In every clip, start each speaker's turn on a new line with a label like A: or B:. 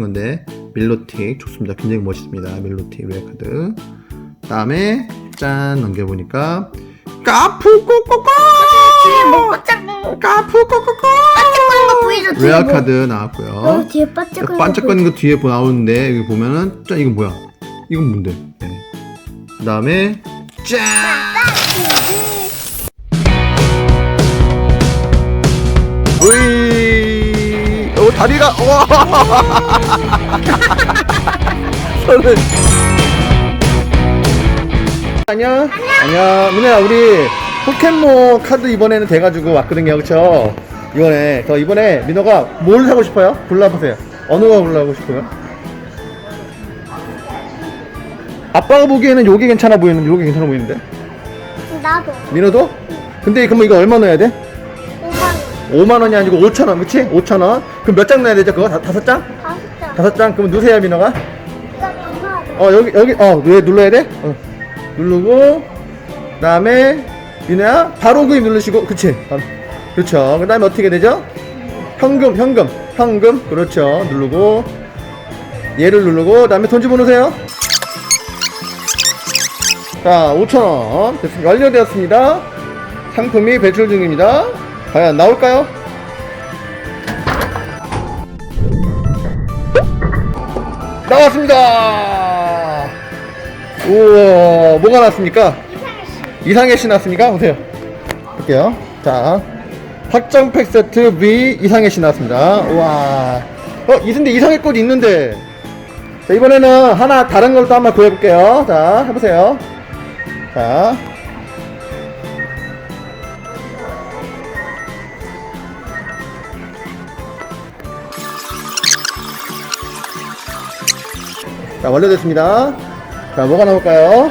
A: 건데 밀로틱 좋습니다. 굉장히 멋있습니다. 밀로틱 레어 카드. 다음에 짠 넘겨보니까 까푸꼬꼬꼬
B: 뭐
A: 까푸꼬꼬꼬 레어
B: 뭐.
A: 카드
B: 어,
A: 나왔고요.
B: 뒤에 반짝거리는 거
A: 반짝거리는 거 뒤에 보- 나오는데 여기 보면은 짠 이건 뭐야? 이건 뭔데? 네. 그다음에 짠 다리가 와. 손을 안녕. 안녕. 민호야 우리 포켓몬 카드 이번에는 돼가지고 왔거든요. 그쵸? 이번에 저 이번에 민호가 뭘 사고 싶어요? 골라보세요. 어느 거 골라고 싶어요? 아빠가 보기에는 요게 괜찮아 보이는데 요게 괜찮아 보이는데?
B: 나도.
A: 민호도? 근데 그러면 이거 얼마 넣어야 돼
B: 5만
A: 5만 원이 아니고 5천 원, 그치? 5천 원. 그럼 몇장 넣어야 되죠? 그거 다, 다섯 장?
B: 다섯 장
A: 다섯 장. 그럼 누세요, 민호가? 어 여기 여기 어 왜 눌러야 돼? 어 누르고 그다음에 민호야 바로 구입 누르시고 그치? 바로. 그렇죠. 그다음에 어떻게 되죠? 현금, 현금, 현금. 그렇죠. 누르고 얘를 누르고 그다음에 돈 집어넣으세요. 자, 5,000원. 됐습니다. 완료되었습니다. 상품이 배출 중입니다. 과연 나올까요? 나왔습니다. 우와, 뭐가 나왔습니까? 이상해 씨 나왔습니까? 보세요. 볼게요. 자, 확정팩 세트 V 이상해 씨 나왔습니다. 우와. 어, 이순데 이상해 꽃 있는데. 자, 이번에는 하나 다른 걸로 또 한번 구해볼게요. 자, 해보세요. 자. 자, 완료됐습니다. 자, 뭐가 나올까요?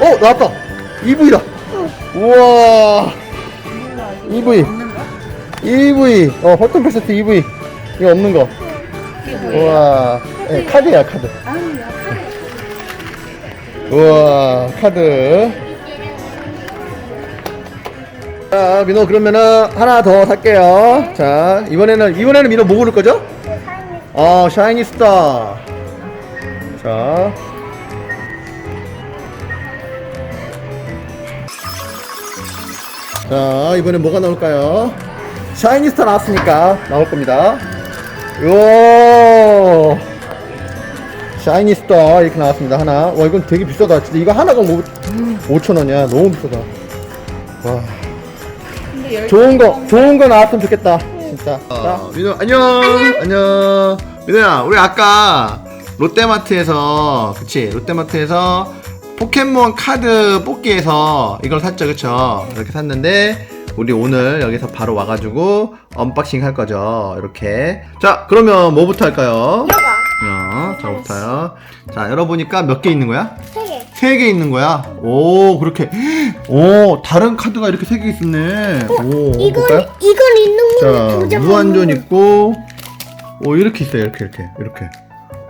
A: 어, 나왔다. EV다. 우와. EV. EV. 어, 헐튼 세트 EV. 이거 없는 거. 우와. 네, 카드야, 카드. 우와, 카드. 자, 민호 그러면은 하나 더 살게요. 자, 이번에는 이번에는 민호 뭐 고를 거죠? 어, 샤이니 스타. 자. 자, 이번엔 뭐가 나올까요? 샤이니 스타 나왔으니까 나올 겁니다. 요. 샤이니 스타 이렇게 나왔습니다. 하나. 와, 이건 되게 비싸다. 진짜 이거 하나가 뭐 5,000원이야. 너무 비싸다. 와. 좋은 거, 좋은 거 나왔으면 좋겠다. 진짜. 자, 민호, 안녕. 안녕. 민호야, 우리 아까 롯데마트에서, 그치? 롯데마트에서 포켓몬 카드 뽑기에서 이걸 샀죠, 그쵸? 이렇게 샀는데, 우리 오늘 여기서 바로 와가지고 언박싱 할 거죠. 이렇게. 자, 그러면 뭐부터 할까요?
B: 이거
A: 어, 저부터요. 자, 열어보니까 몇 개 있는 거야?
B: 세 개
A: 세 개 있는 거야? 오, 그렇게. 오, 다른 카드가 이렇게 세 개 있었네. 오,
B: 이건
A: 볼까요?
B: 이건 있는
A: 자,
B: 거는 두장
A: 무한존 있고, 오, 이렇게 있어요. 이렇게, 이렇게, 이렇게.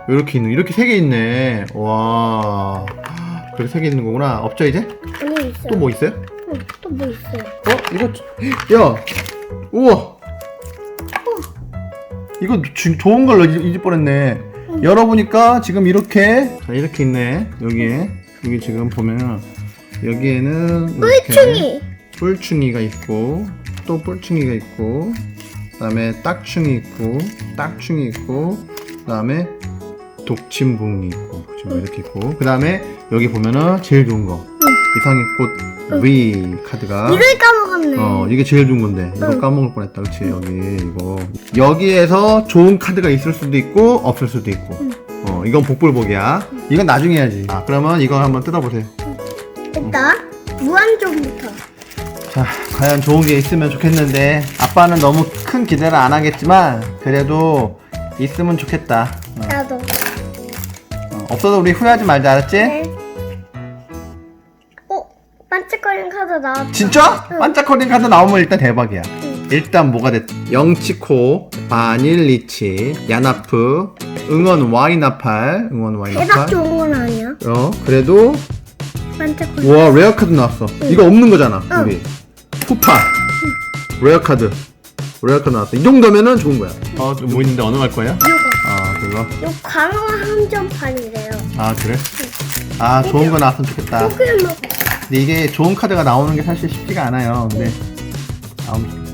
A: 이렇게 있는, 이렇게 세 개 있네. 와. 그렇게 세개 있는 거구나. 없죠, 이제?
B: 아니 있어
A: 또뭐 있어요?
B: 또뭐 있어요
A: 어? 이거, 야! 우와! 이거 주- 좋은 걸로 잊- 잊을 뻔했네. 열어보니까 지금 이렇게, 자, 이렇게 있네. 여기에. 여기 지금 보면은, 여기에는. 이렇게
B: 뿔충이
A: 뿔충이가 있고 또 뿔충이가 있고 그다음에 딱충이 있고 딱충이 있고 그다음에 독침붕이 있고 지금 이렇게 있고 그다음에 여기 보면은 제일 좋은 거. 이상의 꽃 V 카드가.
B: 이걸 까먹었네.
A: 어 이게 제일 좋은 건데. 이거
B: 응.
A: 까먹을 뻔했다. 그치? 여기 이거. 여기에서 좋은 카드가 있을 수도 있고 없을 수도 있고. 어 이건 복불복이야. 이건 나중에 해야지. 아 그러면 이거 한번 뜯어보세요
B: 일단 무한존부터
A: 자, 과연 좋은 게 있으면 좋겠는데 아빠는 너무 큰 기대를 안 하겠지만 그래도 있으면 좋겠다. 어,
B: 나도
A: 어, 없어도 우리 후회하지 말자, 알았지?
B: 네. 어? 반짝거리는 카드 나왔다
A: 진짜?
B: 응.
A: 반짝거리는 카드 나오면 일단 대박이야.
B: 응.
A: 일단 뭐가 됐? 영치코, 바닐리치, 야나프, 응원 와이나팔, 응원
B: 대박
A: 와이나팔.
B: 좋은 건 아니야
A: 어, 그래도
B: 반짝거리는
A: 와 레어 카드 나왔어. 이거 없는 거잖아.
B: 응.
A: 우리 쿠파 레어 카드 레어 카드 나왔어. 이 정도면은 좋은 거야. 어뭐 있는데 어느 갈 거야?
B: 요거
A: 아 그거.
B: 요 광어 한정판이래요
A: 아 그래? 아 좋은 거 나왔으면 좋겠다.
B: 포켓몬
A: 근데 이게 좋은 카드가 나오는 게 사실 쉽지가 않아요. 근데 나오면 좋겠다.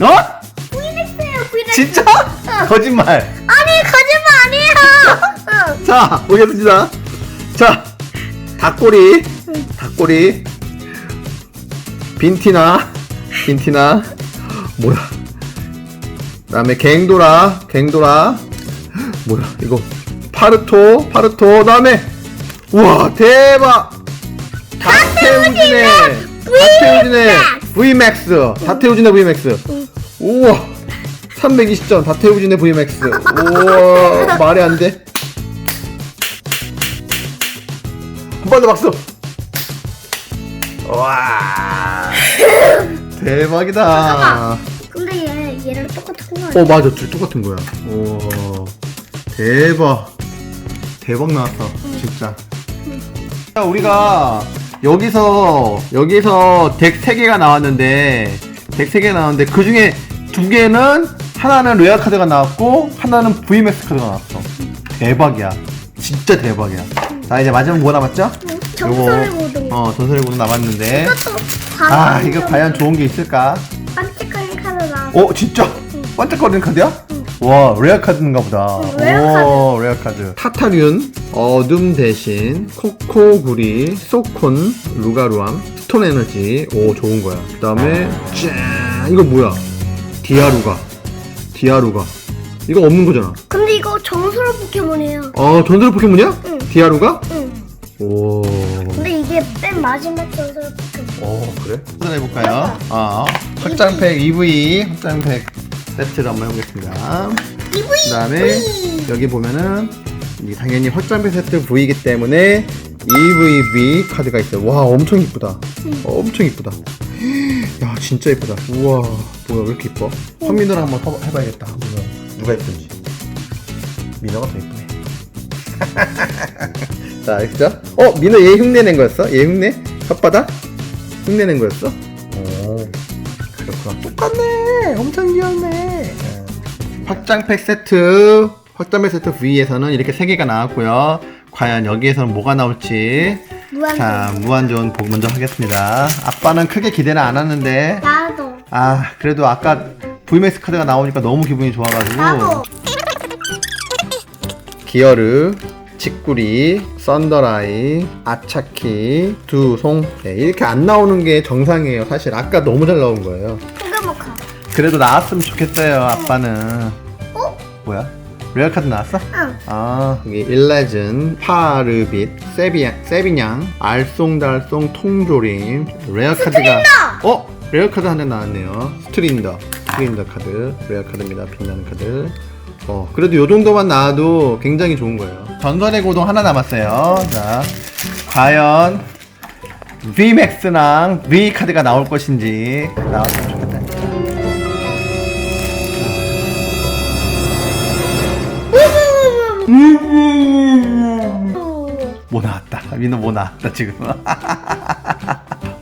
A: 어?
B: 부인했어요 부인했어요
A: 진짜? 거짓말. 자, 보겠습니다. 자, 닭꼬리, 닭꼬리, 빈티나, 빈티나, 뭐야? 그다음에 갱도라, 갱도라, 뭐야? 이거 파르토, 파르토, 그다음에 우와 대박! 다태우진의 다태우진의 VMAX, 다태우진의 VMAX. 우와 320점 다태우진의 VMAX. 우와 말이 안 돼. 한번더 박수. 와 대박이다.
B: 근데 얘 얘랑 똑같은 거 아니야?
A: 어 맞아 둘 똑같은 거야. 오 대박 대박 나왔어 진짜. 자, 우리가 여기서 여기서 덱 3개가 나왔는데 덱 3개 나왔는데 그 중에 두 개는 하나는 레어 카드가 나왔고 하나는 VMAX 카드가 나왔어. 대박이야. 진짜 대박이야. 자 이제 마지막 뭐 남았죠?
B: 정설의
A: 요거,
B: 고등
A: 어 전설의 고등 남았는데
B: 이것도
A: 아 이거 과연 좋은 게 있을까?
B: 반짝거리는 카드 나왔어
A: 어 진짜 반짝거리는 카드야? 와 레어 카드인가 보다.
B: 응, 레어
A: 오, 레어 카드. 타타륜, 어둠 대신, 코코구리, 소콘, 루가루암, 스톤 에너지. 오 좋은 거야. 그다음에 짠 이거 뭐야? 디아루가, 디아루가. 이거 없는 거잖아.
B: 근데 이거 정설의 포켓몬이에요
A: 어 전설 포켓몬이야?
B: 응.
A: 디아루가?
B: 응
A: 오.
B: 근데 이게 맨 마지막 정설의 포켓몬
A: 오 그래? 도전해 볼까요? 아 확장팩 EV 확장팩 세트를 한번 해보겠습니다.
B: EV
A: 그다음에 여기 보면은 이 당연히 확장팩 세트 V이기 때문에 EVV 카드가 있어요. 와 엄청 이쁘다. 엄청 이쁘다. 야 진짜 이쁘다. 우와 뭐야 왜 이렇게 이뻐? 현민호랑 한번 해- 해봐야겠다. 누가 누가 이쁜지. 민호가 더 이쁘네. 자 알겠죠? 어 민호 얘 흉내 낸 거였어? 얘 흉내? 혓바닥? 흉내 낸 거였어? 오 그렇구나. 똑같네. 엄청 귀엽네. 확장팩 세트 확장팩 세트 V에서는 이렇게 세 개가 나왔고요. 과연 여기에서는 뭐가 나올지
B: 무한
A: 자 무한전 보고 먼저 하겠습니다. 아빠는 크게 기대는 안 하는데
B: 나도
A: 아 그래도 아까 VMAX 카드가 나오니까 너무 기분이 좋아가지고
B: 나도
A: 기어르 직구리 썬더라이 아차키 두송 네, 이렇게 안 나오는 게 정상이에요. 사실 아까 너무 잘 나온 거예요.
B: 포켓몬카
A: 그래도 나왔으면 좋겠어요. 아빠는
B: 어?
A: 뭐야? 레어 카드 나왔어?
B: 응
A: 아, 여기 일레즌, 파르빗, 세비양, 세비냥, 알쏭달쏭, 통조림, 레어 카드가 어? 레어 카드 한 대 나왔네요. 스트린더, 스트린더 카드, 레어 카드입니다. 빛나는 카드. 어, 그래도 요 정도만 나와도 굉장히 좋은 거예요. 전설의 고동 하나 남았어요. 자, 과연 VMAX랑 V 카드가 나올 것인지 좋겠다. 뭐 나왔다. 민호 뭐 나왔다 지금.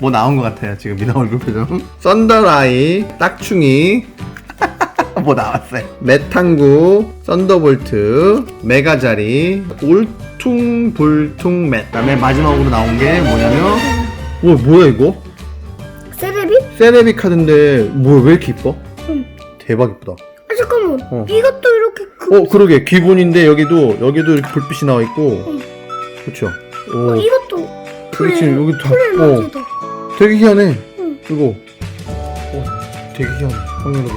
A: 뭐 나온 것 같아요 지금 민호 얼굴 표정. 썬더라이, 딱충이. 뭐 나왔어요. 메탄구, 썬더볼트, 메가자리, 울퉁불퉁 맷. 그다음에 마지막으로 나온 게 뭐냐면, 와 뭐야 이거?
B: 세레비?
A: 세레비 카드인데 뭐왜 이렇게 이뻐?
B: 응.
A: 대박 이쁘다.
B: 아 잠깐만
A: 어.
B: 이것도 이렇게 그
A: 어 그러게 기본인데 여기도 여기도 이렇게 불빛이 나와 있고,
B: 응.
A: 그렇죠.
B: 어,
A: 오.
B: 이것도
A: 그렇지, 여기 다-
B: 풀에
A: 어. 되게 희한해.
B: 응.
A: 이거. 어, 되게 희한해. 확률로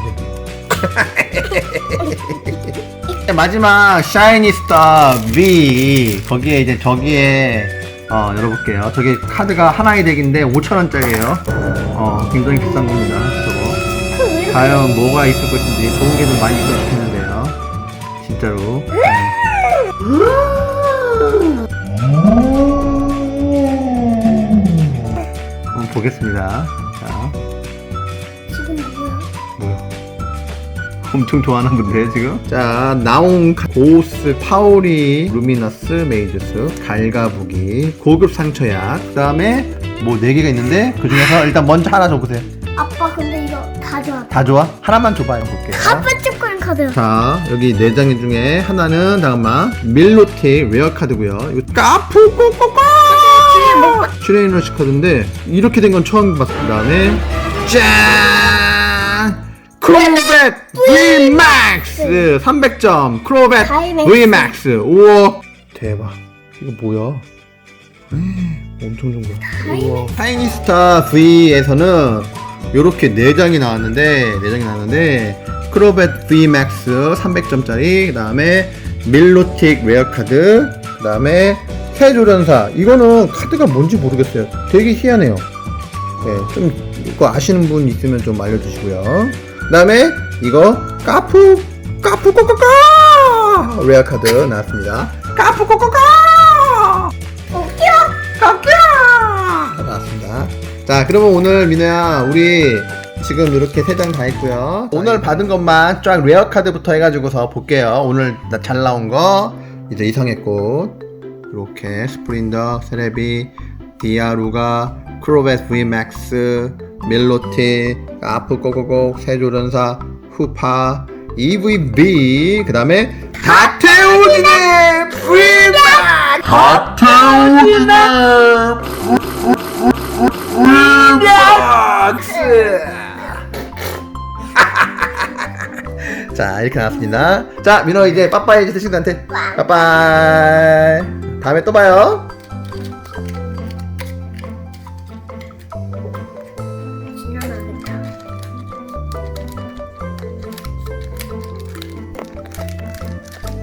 A: 마지막 샤이니 스타 V 거기에 이제 저기에 어 열어볼게요. 저기 카드가 하나의 덱인데 5천 원짜리예요. 어 굉장히 비싼 겁니다. 과연 뭐가 있을 것인지 좋은 게 좀 많이 있으면 좋겠는데요. 진짜로. 한번 보겠습니다. 자.
B: 지금 뭐야?
A: 뭐야? 엄청 좋아하는 분들 지금 자 나온 카- 고스 파오리 루미너스 메이저스 갈가부기 고급 상처약 그 다음에 뭐 네 개가 있는데 그 중에서 일단 먼저 하나 줘보세요
B: 좋아.
A: 다 좋아? 하나만 줘봐요 볼게요.
B: 아빠 초콜릿 카드.
A: 자 여기 네장 중에 하나는 잠깐만 밀로틱 레어 카드고요. 이거 까푸 꼬꼬꼬! 트레이너시 카드인데 이렇게 된 건 처음 봤을 그 다음에 짠! 크로벳 VMAX 300점. 크로벳
B: 다이맥스.
A: VMAX 우와. 대박. 이거 뭐야? 엄청 좋은 거야 우와. 타이니스타 V에서는 이렇게 4장이 나왔는데 4장이 나왔는데 크로벳 VMAX 300점짜리 그 다음에 밀로틱 레어 카드 그 다음에 세조련사. 이거는 카드가 뭔지 모르겠어요. 되게 희한해요. 네, 좀 이거 아시는 분 있으면 좀 알려주시고요. 그 다음에 이거 까푸 까푸 꼬꼬꼬 레어 카드 나왔습니다. 까푸 꼬꼬꼬 다 나왔습니다. 자, 그러면 오늘 민호야, 우리 지금 이렇게 세 장 다 했고요. 오늘 받은 것만 쫙 레어 카드부터 해가지고서 볼게요. 오늘 나- 잘 나온 거 이제 이성의 꽃, 이렇게 스프린더, 세레비, 디아루가, 크로벳 VMAX, 멜로티, 아프고고고, 세조련사, 후파, EVB, 그 다음에 다테오진의 VMAX! 다테오진의 자 이렇게 나왔습니다 자 민호 이제 빠빠이 해주세요 친구한테 빠빠이 다음에 또 봐요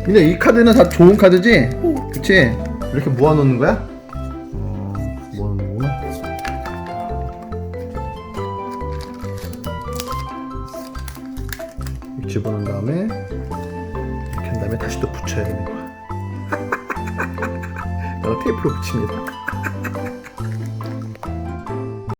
A: 민호 이 카드는 다 좋은 카드지? 그치? 이렇게 모아놓는 거야? 이렇